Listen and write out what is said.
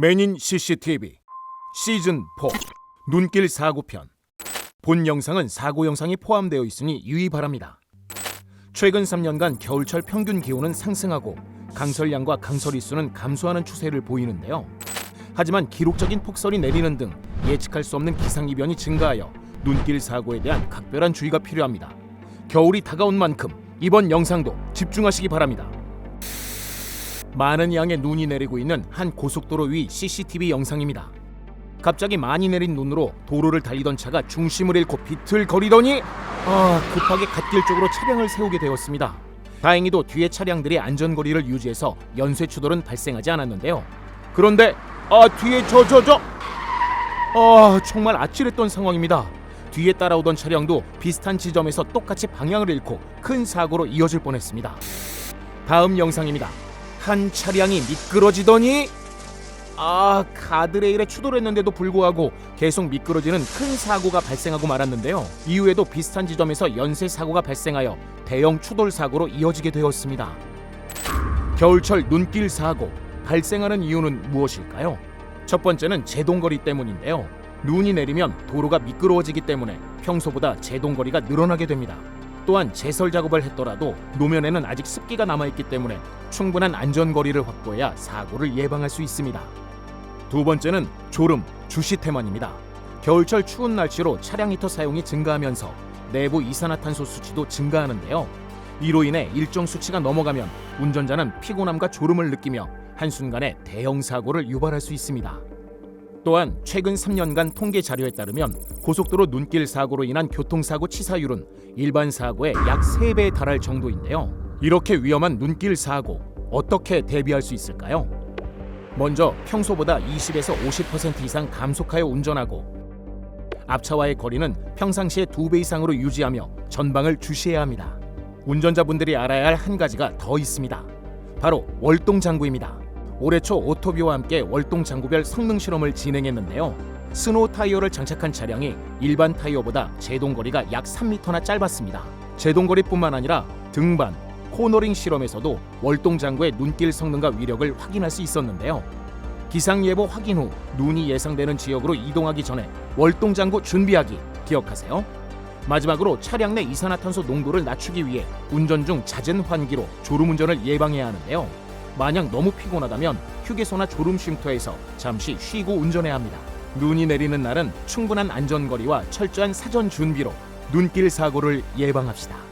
맨인 CCTV 시즌 4 눈길 사고편 본 영상은 사고 영상이 포함되어 있으니 유의 바랍니다. 최근 3년간 겨울철 평균 기온은 상승하고 강설량과 강설이 수는 감소하는 추세를 보이는데요. 하지만 기록적인 폭설이 내리는 등 예측할 수 없는 기상 이변이 증가하여 눈길 사고에 대한 각별한 주의가 필요합니다. 겨울이 다가온 만큼 이번 영상도 집중하시기 바랍니다. 많은 양의 눈이 내리고 있는 한 고속도로 위 CCTV 영상입니다. 갑자기 많이 내린 눈으로 도로를 달리던 차가 중심을 잃고 비틀거리더니 아, 급하게 갓길 쪽으로 차량을 세우게 되었습니다. 다행히도 뒤에 차량들이 안전거리를 유지해서 연쇄 추돌은 발생하지 않았는데요. 그런데 아 뒤에 저 저 저, 아 정말 아찔했던 상황입니다. 뒤에 따라오던 차량도 비슷한 지점에서 똑같이 방향을 잃고 큰 사고로 이어질 뻔했습니다. 다음 영상입니다. 한 차량이 미끄러지더니 아 가드레일에 추돌했는데도 불구하고 계속 미끄러지는 큰 사고가 발생하고 말았는데요. 이후에도 비슷한 지점에서 연쇄 사고가 발생하여 대형 추돌 사고로 이어지게 되었습니다. 겨울철 눈길 사고 발생하는 이유는 무엇일까요? 첫 번째는 제동거리 때문인데요. 눈이 내리면 도로가 미끄러워지기 때문에 평소보다 제동거리가 늘어나게 됩니다. 또한 제설 작업을 했더라도 노면에는 아직 습기가 남아있기 때문에 충분한 안전거리를 확보해야 사고를 예방할 수 있습니다. 두 번째는 졸음, 주시 태만입니다. 겨울철 추운 날씨로 차량 히터 사용이 증가하면서 내부 이산화탄소 수치도 증가하는데요. 이로 인해 일정 수치가 넘어가면 운전자는 피곤함과 졸음을 느끼며 한순간에 대형 사고를 유발할 수 있습니다. 또한 최근 3년간 통계 자료에 따르면 고속도로 눈길 사고로 인한 교통사고 치사율은 일반 사고의 약 3배에 달할 정도인데요. 이렇게 위험한 눈길 사고 어떻게 대비할 수 있을까요? 먼저 평소보다 20에서 50% 이상 감속하여 운전하고 앞차와의 거리는 평상시의 2배 이상으로 유지하며 전방을 주시해야 합니다. 운전자분들이 알아야 할 한 가지가 더 있습니다. 바로 월동 장구입니다. 올해 초 오토비와 함께 월동 장구별 성능 실험을 진행했는데요. 스노우 타이어를 장착한 차량이 일반 타이어보다 제동 거리가 약 3m나 짧았습니다. 제동 거리뿐만 아니라 등반, 코너링 실험에서도 월동 장구의 눈길 성능과 위력을 확인할 수 있었는데요. 기상 예보 확인 후 눈이 예상되는 지역으로 이동하기 전에 월동 장구 준비하기 기억하세요. 마지막으로 차량 내 이산화탄소 농도를 낮추기 위해 운전 중 잦은 환기로 졸음 운전을 예방해야 하는데요. 만약 너무 피곤하다면 휴게소나 졸음 쉼터에서 잠시 쉬고 운전해야 합니다. 눈이 내리는 날은 충분한 안전거리와 철저한 사전 준비로 눈길 사고를 예방합시다.